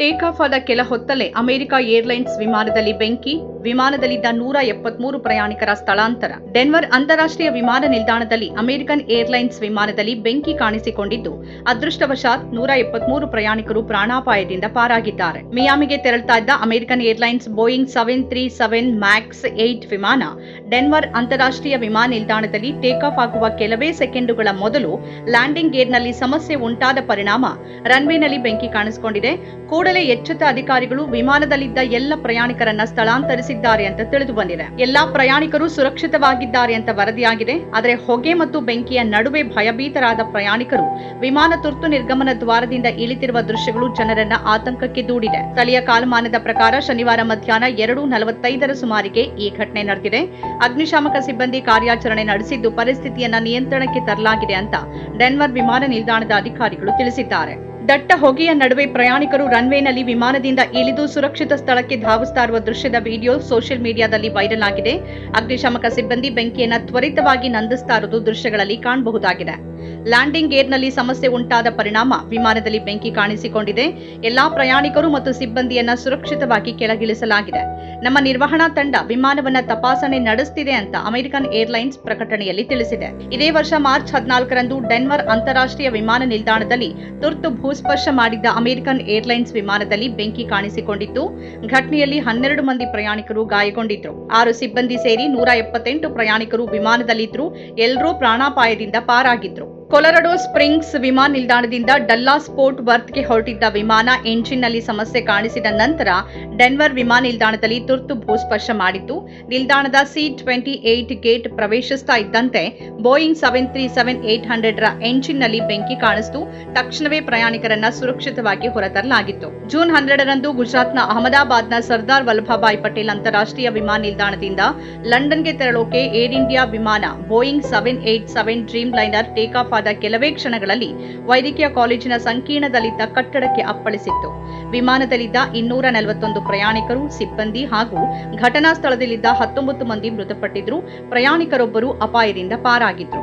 Take off ಆದ ಕೆಲ ಹೊತ್ತಲ್ಲೇ America airlines ವಿಮಾನದಲ್ಲಿ ಬೆಂಕಿ, ವಿಮಾನದಲ್ಲಿದ್ದ ನೂರ ಎಪ್ಪತ್ಮೂರು ಪ್ರಯಾಣಿಕರ ಸ್ಥಳಾಂತರ. ಡೆನ್ವರ್ ಅಂತಾರಾಷ್ಟ್ರೀಯ ವಿಮಾನ ನಿಲ್ದಾಣದಲ್ಲಿ ಅಮೆರಿಕನ್ ಏರ್ಲೈನ್ಸ್ ವಿಮಾನದಲ್ಲಿ ಬೆಂಕಿ ಕಾಣಿಸಿಕೊಂಡಿದ್ದು, ಅದೃಷ್ಟವಶಾತ್ ನೂರ ಎಪ್ಪತ್ಮೂರು ಪ್ರಯಾಣಿಕರು ಪ್ರಾಣಾಪಾಯದಿಂದ ಪಾರಾಗಿದ್ದಾರೆ. ಮಿಯಾಮಿಗೆ ತೆರಳುತ್ತಾ ಇದ್ದ American airlines Boeing seven three seven max eight ವಿಮಾನ, ಡೆನ್ವರ್ ಅಂತಾರಾಷ್ಟ್ರೀಯ ವಿಮಾನ ನಿಲ್ದಾಣದಲ್ಲಿ ಟೇಕ್ ಆಫ್ ಆಗುವ ಕೆಲವೇ ಸೆಕೆಂಡುಗಳ ಮೊದಲು ಲ್ಯಾಂಡಿಂಗ್ ಗೇರ್ನಲ್ಲಿ ಸಮಸ್ಯೆ ಉಂಟಾದ ಪರಿಣಾಮ ರನ್ವೇನಲ್ಲಿ ಬೆಂಕಿ ಕಾಣಿಸಿಕೊಂಡಿದೆ. ಕೂಡಲೇ ಎಚ್ಚೆತ್ತ ಅಧಿಕಾರಿಗಳು ವಿಮಾನದಲ್ಲಿದ್ದ ಎಲ್ಲ ಪ್ರಯಾಣಿಕರನ್ನ ಸ್ಥಳಾಂತರಿಸಿದ್ದಾರೆ ಅಂತ ತಿಳಿದು ಬಂದಿದೆ. ಎಲ್ಲಾ ಪ್ರಯಾಣಿಕರು ಸುರಕ್ಷಿತವಾಗಿದ್ದಾರೆ ಅಂತ ವರದಿಯಾಗಿದೆ. ಆದರೆ ಹೊಗೆ ಮತ್ತು ಬೆಂಕಿಯ ನಡುವೆ ಭಯಭೀತರಾದ ಪ್ರಯಾಣಿಕರು ವಿಮಾನ ತುರ್ತು ನಿರ್ಗಮನ ದ್ವಾರದಿಂದ ಇಳಿತಿರುವ ದೃಶ್ಯಗಳು ಜನರನ್ನ ಆತಂಕಕ್ಕೆ ದೂಡಿದೆ. ಸ್ಥಳೀಯ ಕಾಲಮಾನದ ಪ್ರಕಾರ ಶನಿವಾರ ಮಧ್ಯಾಹ್ನ ಎರಡು ನಲವತ್ತೈದರ ಸುಮಾರಿಗೆ ಈ ಘಟನೆ ನಡೆದಿದೆ. ಅಗ್ನಿಶಾಮಕ ಸಿಬ್ಬಂದಿ ಕಾರ್ಯಾಚರಣೆ ನಡೆಸಿದ್ದು ಪರಿಸ್ಥಿತಿಯನ್ನ ನಿಯಂತ್ರಣಕ್ಕೆ ತರಲಾಗಿದೆ ಅಂತ ಡೆನ್ವರ್ ವಿಮಾನ ನಿಲ್ದಾಣದ ಅಧಿಕಾರಿಗಳು ತಿಳಿಸಿದ್ದಾರೆ. ದಟ್ಟ ಹೊಗೆಯ ನಡುವೆ ಪ್ರಯಾಣಿಕರು ರನ್ವೇನಲ್ಲಿ ವಿಮಾನದಿಂದ ಇಳಿದು ಸುರಕ್ಷಿತ ಸ್ಥಳಕ್ಕೆ ಧಾವಿಸ್ತಾ ಇರುವ ದೃಶ್ಯದ ವಿಡಿಯೋ ಸೋಷಿಯಲ್ ಮೀಡಿಯಾದಲ್ಲಿ ವೈರಲ್ ಆಗಿದೆ. ಅಗ್ನಿಶಾಮಕ ಸಿಬ್ಬಂದಿ ಬೆಂಕಿಯನ್ನು ತ್ವರಿತವಾಗಿ ನಂದಿಸ್ತಾ ಇರುವುದು ದೃಶ್ಯಗಳಲ್ಲಿ ಕಾಣಬಹುದಾಗಿದೆ. ಲ್ಯಾಂಡಿಂಗ್ ಗೇರ್ನಲ್ಲಿ ಸಮಸ್ಯೆ ಉಂಟಾದ ಪರಿಣಾಮ ವಿಮಾನದಲ್ಲಿ ಬೆಂಕಿ ಕಾಣಿಸಿಕೊಂಡಿದೆ. ಎಲ್ಲಾ ಪ್ರಯಾಣಿಕರು ಮತ್ತು ಸಿಬ್ಬಂದಿಯನ್ನ ಸುರಕ್ಷಿತವಾಗಿ ಕೆಳಗಿಳಿಸಲಾಗಿದೆ. ನಮ್ಮ ನಿರ್ವಹಣಾ ತಂಡ ವಿಮಾನವನ್ನ ತಪಾಸಣೆ ನಡೆಸುತ್ತಿದೆ ಅಂತ ಅಮೆರಿಕನ್ ಏರ್ಲೈನ್ಸ್ ಪ್ರಕಟಣೆಯಲ್ಲಿ ತಿಳಿಸಿದೆ. ಇದೇ ವರ್ಷ ಮಾರ್ಚ್ ಹದಿನಾಲ್ಕರಂದು ಡೆನ್ವರ್ ಅಂತಾರಾಷ್ಟ್ರೀಯ ವಿಮಾನ ನಿಲ್ದಾಣದಲ್ಲಿ ತುರ್ತು ಭೂಸ್ಪರ್ಶ ಮಾಡಿದ್ದ ಅಮೆರಿಕನ್ ಏರ್ಲೈನ್ಸ್ ವಿಮಾನದಲ್ಲಿ ಬೆಂಕಿ ಕಾಣಿಸಿಕೊಂಡಿತ್ತು. ಘಟನೆಯಲ್ಲಿ ಹನ್ನೆರಡು ಮಂದಿ ಪ್ರಯಾಣಿಕರು ಗಾಯಗೊಂಡಿದ್ರು. ಆರು ಸಿಬ್ಬಂದಿ ಸೇರಿ ನೂರ ಎಪ್ಪತ್ತೆಂಟು ಪ್ರಯಾಣಿಕರು ವಿಮಾನದಲ್ಲಿದ್ದರು ಎಲ್ಲರೂ ಪ್ರಾಣಾಪಾಯದಿಂದ ಪಾರಾಗಿದ್ರು. ಕೊಲರಡೋ ಸ್ಪ್ರಿಂಗ್ಸ್ ವಿಮಾನ ನಿಲ್ದಾಣದಿಂದ ಡಲ್ಲಾಸ್ ಪೋರ್ಟ್ ವರ್ತ್ಗೆ ಹೊರಟಿದ್ದ ವಿಮಾನ ಎಂಜಿನ್ನಲ್ಲಿ ಸಮಸ್ಯೆ ಕಾಣಿಸಿದ ನಂತರ ಡೆನ್ವರ್ ವಿಮಾನ ನಿಲ್ದಾಣದಲ್ಲಿ ತುರ್ತು ಭೂಸ್ಪರ್ಶ ಮಾಡಿತ್ತು. ನಿಲ್ದಾಣದ ಸಿ ಟ್ವೆಂಟಿ ಏಟ್ ಗೇಟ್ ಪ್ರವೇಶಿಸ್ತಾ ಇದ್ದಂತೆ Boeing seven three seven eight hundred ಎಂಜಿನ್ನಲ್ಲಿ ಬೆಂಕಿ ಕಾಣಿಸಿತು. ತಕ್ಷಣವೇ ಪ್ರಯಾಣಿಕರನ್ನ ಸುರಕ್ಷಿತವಾಗಿ ಹೊರತರಲಾಗಿತ್ತು. ಜೂನ್ ಹನ್ನೆರಡರಂದು ಗುಜರಾತ್ನ ಅಹಮದಾಬಾದ್ನ ಸರ್ದಾರ್ ವಲ್ಲಭಭಾಯ್ ಪಟೇಲ್ ಅಂತಾರಾಷ್ಟ್ರೀಯ ವಿಮಾನ ನಿಲ್ದಾಣದಿಂದ ಲಂಡನ್ಗೆ ತೆರಳೋಕೆ ಏರ್ ಇಂಡಿಯಾ ವಿಮಾನ Boeing seven eight seven Dreamliner take off ಆದ ಕೆಲವೇ ಕ್ಷಣಗಳಲ್ಲಿ ವೈದ್ಯಕೀಯ ಕಾಲೇಜಿನ ಸಂಕೀರ್ಣದಲ್ಲಿದ್ದ ಕಟ್ಟಡಕ್ಕೆ ಅಪ್ಪಳಿಸಿತ್ತು. ವಿಮಾನದಲ್ಲಿದ್ದ ಇನ್ನೂರ ನಲವತ್ತೊಂದು ಪ್ರಯಾಣಿಕರು, ಸಿಬ್ಬಂದಿ ಹಾಗೂ ಘಟನಾ ಸ್ಥಳದಲ್ಲಿದ್ದ ಹತ್ತೊಂಬತ್ತು ಮಂದಿ ಮೃತಪಟ್ಟಿದ್ರು ಪ್ರಯಾಣಿಕರೊಬ್ಬರು ಅಪಾಯದಿಂದ ಪಾರಾಗಿದ್ರು.